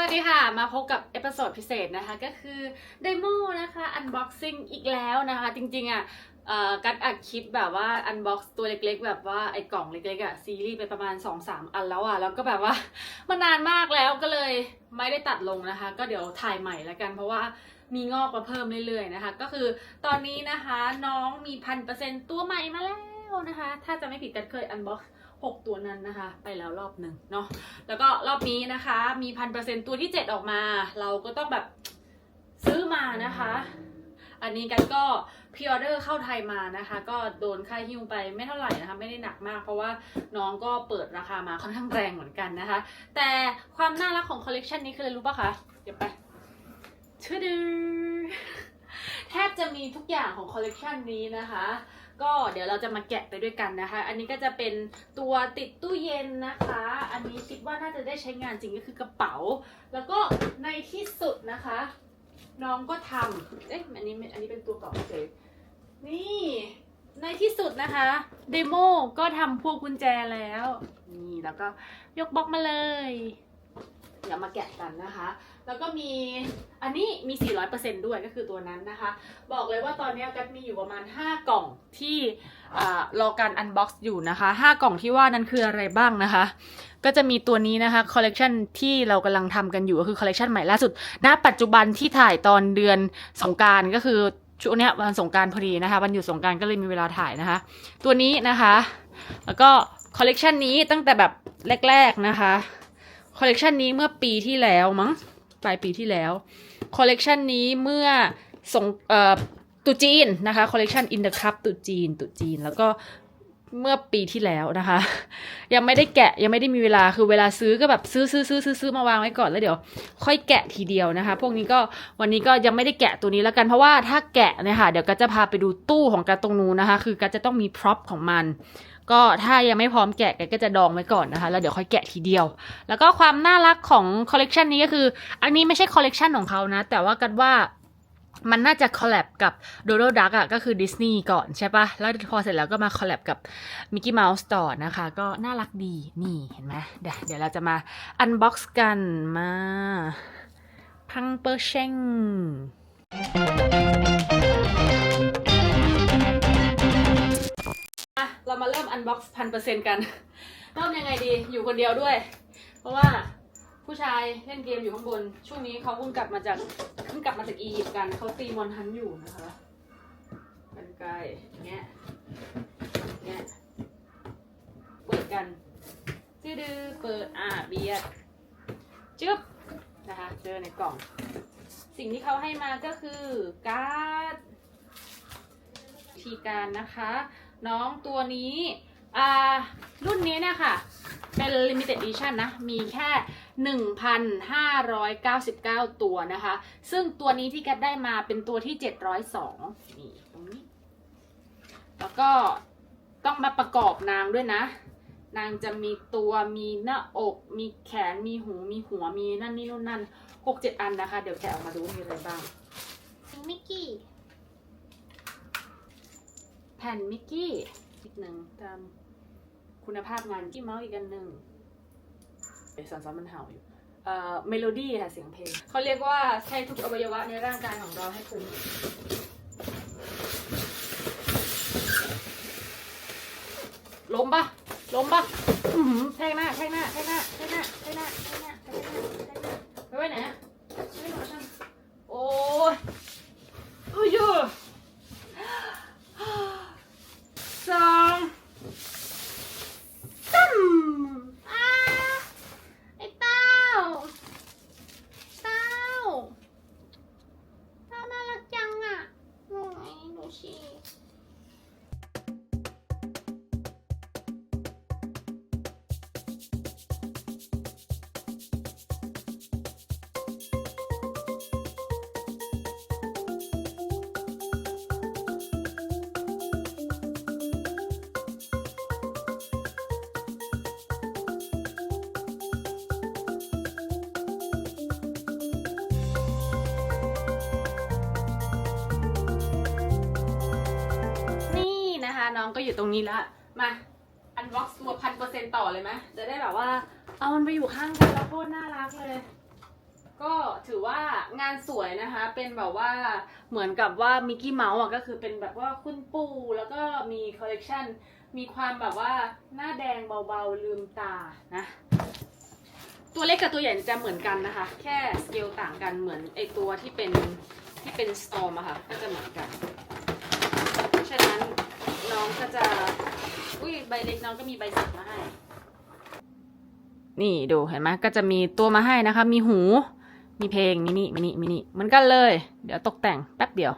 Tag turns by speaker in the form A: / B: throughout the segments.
A: วัสดีค่ะ มาพบกับเอพิโซดพิเศษนะคะก็คือเดโมนะคะอันบ็อกซิ่งอีกแล้วนะคะ จริงๆอะอ่อกัดอัดคลิปแบบว่าอันบ็อกซ์ตัวเล็กๆ แบบว่าไอ้กล่องเล็กๆอะซีรีส์ไปประมาณ 2-3 อันแล้วอะแล้วก็แบบว่ามานานมากแล้วก็เลยไม่ได้ตัดลงนะคะ ก็เดี๋ยวถ่ายใหม่แล้วกัน เพราะว่ามีงอกมาเพิ่มเรื่อยๆนะคะ ก็คือตอนนี้นะคะน้องมีพันเปอร์เซ็นตัวใหม่มาแล้วนะคะ ถ้าจะไม่ผิดกัดเคยอันบ็อกซ์ หกตัวนั้นนะคะ ไปแล้วรอบหนึ่งเนาะแล้วก็รอบนี้นะคะ มีพันเปอร์เซ็นตัวที่ 7 ออกมา เราก็ต้องแบบซื้อมานะคะ อันนี้กันก็พ r ออเดอร์เข้าไทยมานะคะ ก็โดนค่าหิ้วไปไม่เท่าไหร่นะคะ ไม่ได้หนักมาก เพราะว่าน้องก็เปิดราคามาค่อนข้างแรงเหมือนกันนะคะ แต่ความน่ารักของคอลเลกชันนี้คืออะไรรู้ปะคะเดี๋ยวไปชื่อดือแทบจะมีทุกอย่างของคอลเลกชันนี้นะคะ ก็เดี๋ยวเราจะมาแกะไปด้วยกันนะคะ อันนี้ก็จะเป็นตัวติดตู้เย็นนะคะ อันนี้คิดว่าน่าจะได้ใช้งานจริงก็คือกระเป๋า แล้วก็ในที่สุดนะคะ น้องก็ทำเอ๊ะอันนี้อันนี้เป็นตัวเก่าเฉยนี่ในที่สุดนะคะเดโมก็ทำพวงกุญแจแล้ว นี่แล้วก็ยกบล็อกมาเลย เดี๋ยวมาแกะกันนะคะ แล้วก็มีอันนี้มี 400%ด้วยก็คือตัวนั้นนะคะ บอกเลยว่าตอนนี้กัดมีอยู่ประมาณ 5 กล่องที่รอการอันบ็อกซ์อยู่นะคะ 5 กล่องที่ว่านั้นคืออะไรบ้างนะคะ ก็จะมีตัวนี้นะคะคอลเลกชันที่เรากำลังทำกันอยู่ก็คือคอลเลกชันใหม่ล่าสุดณปัจจุบันที่ถ่ายตอนเดือนสงการก็คือช่วงนี้วันสงการพอดีนะคะวันหยุดสงการก็เลยมีเวลาถ่ายนะคะ ตัวนี้นะคะ แล้วก็คอลเลกชันนี้ตั้งแต่แบบแรก ๆนะคะคอลเลกชันนี้เมื่อปีที่แล้วมั้ง ปลายปีที่แล้วคอลเลกชันนี้เมื่อสงเอ่อตรุษจีนนะคะคอลเลกชันอินเดอะคัพตุจีนตุจีน แล้วก็เมื่อปีที่แล้วนะคะ ยังไม่ได้แกะยังไม่ได้มีเวลาคือเวลาซื้อก็แบบซื้อซื้อซื้อซื้อซื้อมาวางไว้ก่อนแล้วเดี๋ยว ค่อยแกะทีเดียวนะคะ พวกนี้ก็วันนี้ก็ยังไม่ได้แกะตัวนี้แล้วกันเพราะว่าถ้าแกะเนี่ยค่ะเดี๋ยวก็จะพาไปดูตู้ของการตรงนู้นนะคะ คือก็จะต้องมีพร็อพของมัน ก็ถ้ายังไม่พร้อมแกะก็จะดองไว้ก่อนนะคะ แล้วเดี๋ยวค่อยแกะทีเดียว แล้วก็ความน่ารักของคอลเลกชันนี้ก็คือ อันนี้ไม่ใช่คอลเลกชันของเขานะ แต่ว่ากันว่ามันน่าจะคอลแลบกับโดโดดักอะก็คือดิสนีย์ก่อนใช่ปะแล้วพอเสร็จแล้วก็มาคอลแลบกับมิกกี้เมาส์ต่อนะคะ ก็น่ารักดีนี่เห็นไหมเดี๋ยวเดี๋ยวเราจะมาอันบ็อกซ์กันมาพังเปอร์เชงะเรามาเริ่มอันบ็อกซ์พันเปอร์เซ็นกัน เริ่มยังไงดีอยู่คนเดียวด้วย เพราะว่าผู้ชายเล่นเกมอยู่ข้างบน ช่วงนี้เขาเพิ่งกลับมาจากเพิ่งกลับมาจากอียิปต์กันเขาตีมอนทันอยู่นะคะกันไกลแงะแงะเปิดกันจืดอเปิดอ่าเบียดจึ๊บนะคะเจอในกล่อง สิ่งที่เขาให้มาก็คือการ์ดวิธีการนะคะ น้องตัวนี้อ่ารุ่นนี้เนี่ยค่ะ เป็น limited edition นะ มีแค่ 1,599 ตัวนะคะ ซึ่งตัวนี้ที่แกได้มาเป็นตัวที่ 702 นี่ตรงนี้ แล้วก็ต้องมาประกอบนางด้วยนะ นางจะมีตัวมีหน้าอก มีแขนมีหูมีหัวมีนั่นนี่นู่นนั่นหกเจ็ดอันนะคะ เดี๋ยวแกะออกมาดูมีอะไรบ้างมิกกี้ แผ่นมิกกี้อีกหนึ่งตามคุณภาพงานกี้เมาส์อีกอันหนึ่งเอ้ยสอนซ้อนมันเห่าอยู่เอ่อเมโลดี้ค่ะเสียงเพลงเขาเรียกว่าใช้ทุกอวัยวะในร่างกายของเราให้คุ้มล้มปะล้มปะอื้อหือแทงหน้าแทงหน้าแทงหน้าแทงหน้าแทงหน้าแทงหน้า น้องก็อยู่ตรงนี้ละมาอันบ็อกซ์ตัวพันเปอร์เซ็นต์ต่อเลยไหมจะได้แบบว่า เอามันไปอยู่ข้างกันแล้วโคตรน่ารักเลย ก็ถือว่างานสวยนะคะ เป็นแบบว่าเหมือนกับว่ามิกกี้เมาส์อะก็คือเป็นแบบว่าคุณปู่แล้วก็มีคอลเลกชันมีความแบบว่าหน้าแดงเบาๆลืมตานะตัวเล็กกับตัวใหญ่จะเหมือนกันนะคะ แค่สเกลต่างกันเหมือนไอตัวที่เป็นที่เป็นสตอมอะค่ะก็จะเหมือนกัน เพราะฉะนั้นน้อง ก็จะ อุ้ยใบเล็กน้องก็มีใบสักมาให้ นี่ดูเห็นไหมก็จะมีตัวมาให้นะคะ มีหู มีเพลงมินิมินิมินิเหมือนกันเลย เดี๋ยวตกแต่งแป๊บเดียว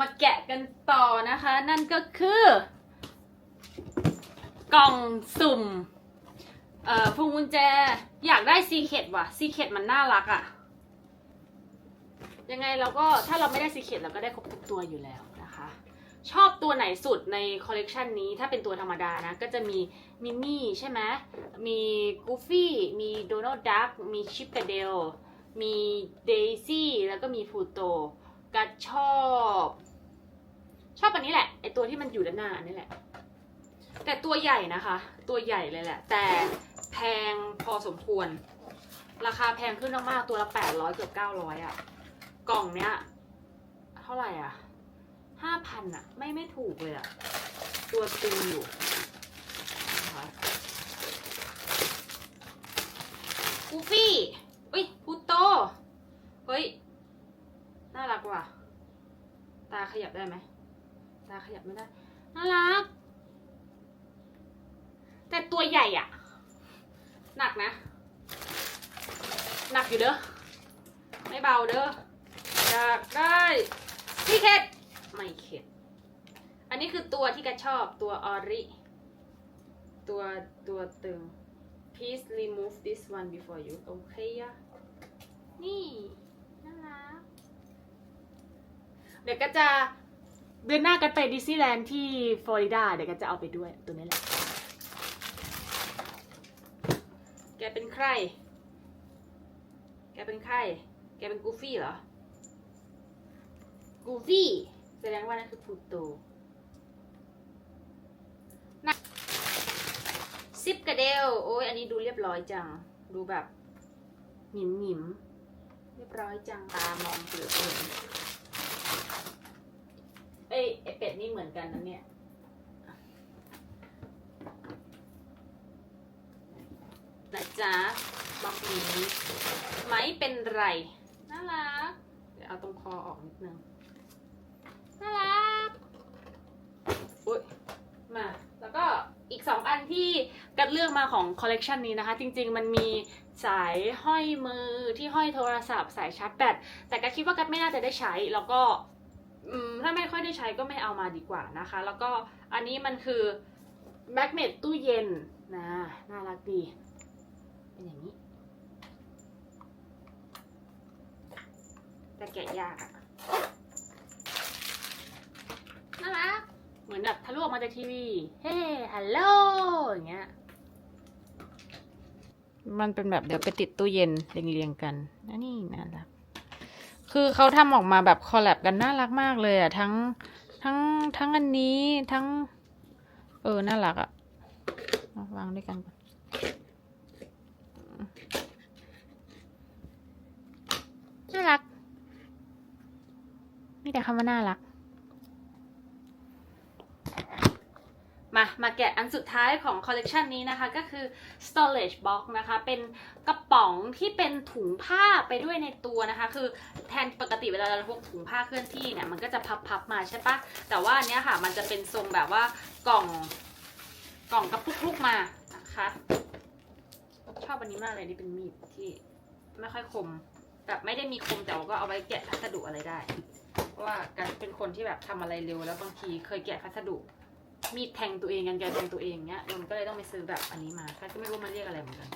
A: มามาแกะกันต่อนะคะ นั่นก็คือ กล่องสุ่ม เอ่อพวงกุญแจ อยากได้ซีเคดว่ะซีเคดมันน่ารักอะ่ะ ยังไงเราก็ถ้าเราไม่ได้ซีเคดเราก็ได้ครบทุกตัวอยู่แล้วนะคะ ชอบตัวไหนสุดในคอลเลกชันนี้ถ้าเป็นตัวธรรมดานะ ก็จะมีมิมี่ใช่ไหมมีกูฟี่มีโดนัลด์ดักมีชิปก a เดลมีเดซี่แล้วก็มีฟูโตกัดชอบ ชอบอันนี้แหละไอตัวที่มันอยู่ด้านหน้านี่แหละ แต่ตัวใหญ่นะคะ ตัวใหญ่เลยแหละ แต่แพงพอสมควร ราคาแพงขึ้นมากๆตัวละแปดร้อยเกือบเก้าร้อยอะกล่องเนี้ย เท่าไหร่อะห้าพันอะ ไม่ไม่ถูกเลยอะตัวตึงอยู่คะกูฟี่อุ้ยพูโต เฮ้ย น่ารักว่ะ ตาขยับได้ไหม ตาขยับไม่ได้ น่ารัก แต่ตัวใหญ่อะหนักนะ หนักอยู่เด้อ ไม่เบาเด้อ อยากได้พี่เข็ด ไม่เข็ด อันนี้คือตัวที่กระชอบตัวออริ ตัวตัวตึง please remove this one before you โอเคอะนี่ น่ารัก เดี๋ยวก็จะ เดือนหน้ากันไปดิสนีย์แลนด์ที่ฟลอริดาเดี๋ยวก็จะเอาไปด้วยตัวนี้แหละ แกเป็นใคร แกเป็นใคร แกเป็นกูฟี่เหรอ กูฟี่แสดงว่านั่นคือพลูโตนะซิปกระเดล โอ้ยอันนี้ดูเรียบร้อยจัง ดูแบบหนิมหนิมๆเรียบร้อยจัง ตามองเปลือก เลยเอ้ไอเป็ดนี่เหมือนกันนะเนี่ยนะจ๊ะบอกนี้ไม่เป็นไร น่ารัก เดี๋ยวเอาตรงคอออกนิดนึง น่ารัก อุ้ยมา แล้วก็อีกสองอันที่กัดเลือกมาของคอลเลกชันนี้นะคะ จริงๆมันมีสายห้อยมือที่ห้อยโทรศัพท์ สายชาร์จแบตแต่กัดคิดว่ากัดไม่น่าจะได้ใช้แล้วก็ ถ้าไม่ค่อยได้ใช้ก็ไม่เอามาดีกว่านะคะ แล้วก็อันนี้มันคือแมกเนตตู้เย็นนะน่ารักดีเป็นอย่างนี้แต่แกะยากอะน่ารักเหมือนแบบทะลุออกมาจากทีวี เฮ้ฮัลโหลอย่างเงี้ยมันเป็นแบบเดี๋ยวไปติดตู้เย็นเรียงๆกันนะนี่น่ารัก คือเขาทำออกมาแบบคอลแลบกันน่ารักมากเลยอะทั้งทั้งทั้งอันนี้ทั้ง เออ น่ารักอะวางด้วยกันก่อนน่ารักมีแต่คำว่าน่ารัก มา มาแกะอันสุดท้ายของคอลเลกชันนี้นะคะ ก็คือ storage box นะคะ เป็นกระป๋องที่เป็นถุงผ้าไปด้วยในตัวนะคะ คือแทนปกติเวลาเราพกถุงผ้าเคลื่อนที่เนี่ย มันก็จะพับๆมาใช่ปะแต่ว่าอันเนี้ยค่ะ มันจะเป็นทรงแบบว่ากล่องกล่องกระปุกๆมานะคะชอบอันนี้มากเลยนี่เป็นมีดที่ไม่ค่อยคมแบบไม่ได้มีคมแต่ว่าก็เอาไว้แกะพัสดุอะไรได้ เพราะว่าการเป็นคนที่แบบทำอะไรเร็วแล้วบางทีเคยแกะพัสดุ มีดแทงตัวเองกันแกแทงตัวเองเนี้ยโยนก็เลยต้องไปซื้อแบบอันนี้มาก็ไม่รู้มันเรียกอะไรเหมือนกัน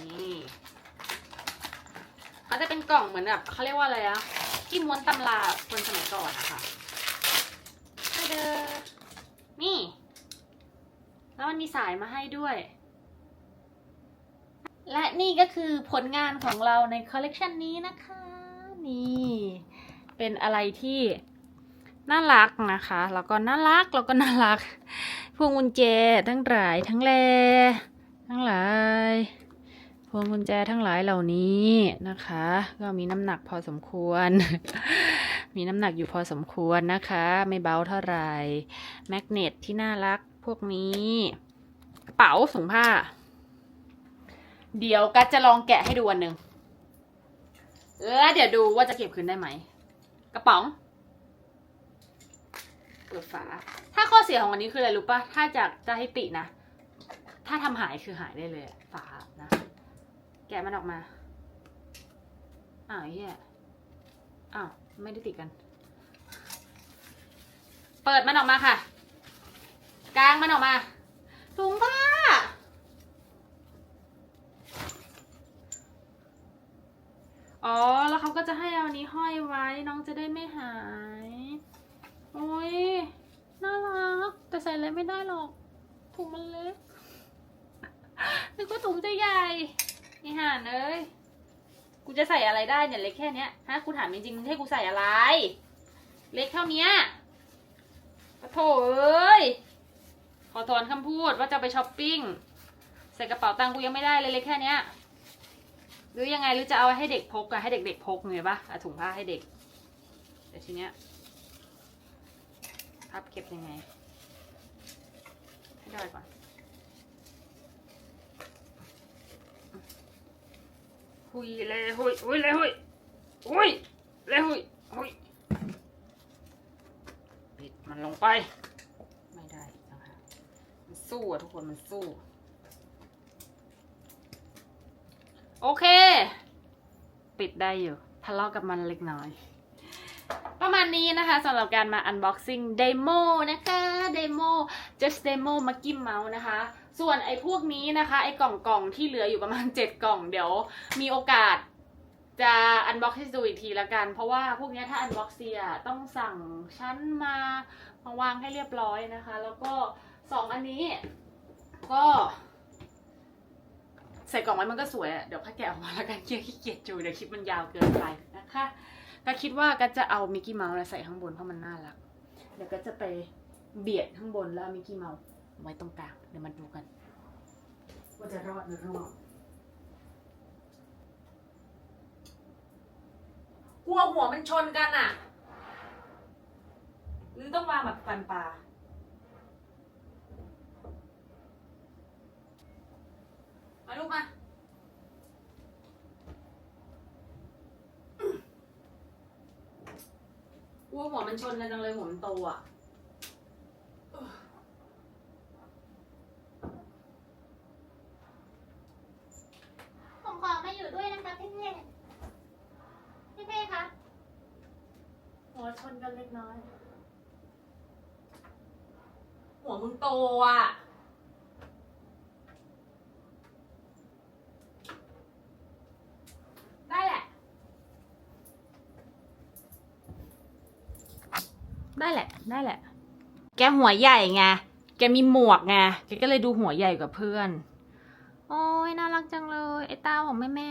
A: นี่เขาจะเป็นกล่องเหมือนแบบเขาเรียกว่าอะไรอะที่ม้วนตำราคนสมัยก่อนนะคะเดอนี่ แล้วมันมีสายมาให้ด้วย และนี่ก็คือผลงานของเราในคอลเลกชันนี้นะคะ นี่เป็นอะไรที่น่ารักนะคะ แล้วก็น่ารักแล้วก็น่ารัก พวงกุญแจทั้งหลายทั้งแลทั้งหลาย พวงกุญแจทั้งหลายเหล่านี้นะคะ ก็มีน้ำหนักพอสมควร มีน้ำหนักอยู่พอสมควรนะคะ ไม่เบาเท่าไหร่แมกเนตที่น่ารักพวกนี้กระเป๋าถุงผ้า เดี๋ยวกัดจะลองแกะให้ดูอันหนึ่งแล้วเดี๋ยวดูว่าจะเก็บคืนได้ไหม กระป๋อง เปิดฝา ถ้าข้อเสียของอันนี้คืออะไรรู้ปะถ้าจากจะให้ตินะ ถ้าทำหายคือหายได้เลย ฝานะ แกะมันออกมา อ้าวเฮียอ้าว ไม่ได้ติดกัน เปิดมันออกมาค่ะ กลางมันออกมาถุงผ้า อ๋อ แล้วเขาก็จะให้เอานี้ห้อยไว้น้องจะได้ไม่หาย โอ้ย น่ารัก แต่ใส่อะไรไม่ได้หรอกถุงมันเล็กนึกว่าถุงจะใหญ่นี่ห่านเอ้ย กูจะใส่อะไรได้เนี่ยเล็กแค่เนี้ย ฮะ กูถามจริงๆมึงให้กูใส่อะไร เล็กเท่าเนี้ยปะโถเอ้ย ขอถอนคำพูดว่าจะไปช้อปปิ้ง ใส่กระเป๋าตังกูยังไม่ได้เลยเล็กแค่เนี้ย หรือยังไงหรือจะเอาให้เด็กพกอะให้เด็กๆพกไงปะเอาถุงผ้าให้เด็ก แต่ทีเนี้ยพับเก็บยังไงให้ได้ก่อนหุยเลยหุยหุยเลยหุยหุยเลยหุยหุยปิดมันลงไป ไม่ได้นะคะมันสู้อะทุกคนมันสู้ โอเค ปิดได้อยู่ทะเลาะกับมันเล็กน้อย ประมาณนี้นะคะสำหรับการมา unboxing demo นะคะ demo just demo มากิมเมาส์นะคะส่วนไอ้พวกนี้นะคะไอ้กล่องกล่องที่เหลืออยู่ประมาณ 7 กล่อง เดี๋ยวมีโอกาสจะ unbox ให้ดูอีกทีละกัน เพราะว่าพวกนี้ถ้า unbox เสียต้องสั่งชั้นมามาวางให้เรียบร้อยนะคะ แล้วก็สองอันนี้ก็ ใส่กล่องไว้มันก็สวยอะเดี๋ยวถ้าแกะออกมาแล้วกันเกียขี้เกียจจูเดี๋ยวคลิปมันยาวเกินไปนะคะก็คิดว่าก็จะเอามิกกี้เมาส์ใส่ข้างบนเพราะมันน่ารัก เดี๋ยวก็จะไปเบียดข้างบนแล้วเอามิกกี้เมาส์ไว้ตรงกลางเดี๋ยวมาดูกันว่าจะรอดหรือร่วงกลัวหัวมันชนกันอะหรือต้องวางแบบฟันปลามาลูกมา กลัวหัวมันชนกันจังเลยหัวมันโตอะ
B: ผมขอมาอยู่ด้วยนะคะพี่เพ่พี่เพ่คะ
A: หัวชนกันเล็กน้อย หัวมึงโตอะ ได้แหละ ได้แหละแหละ แกหัวใหญ่ไง แกมีหมวกไง แกก็เลยดูหัวใหญ่กว่าเพื่อน โอ้ยน่ารักจังเลย ไอ้เต้าของแม่แม่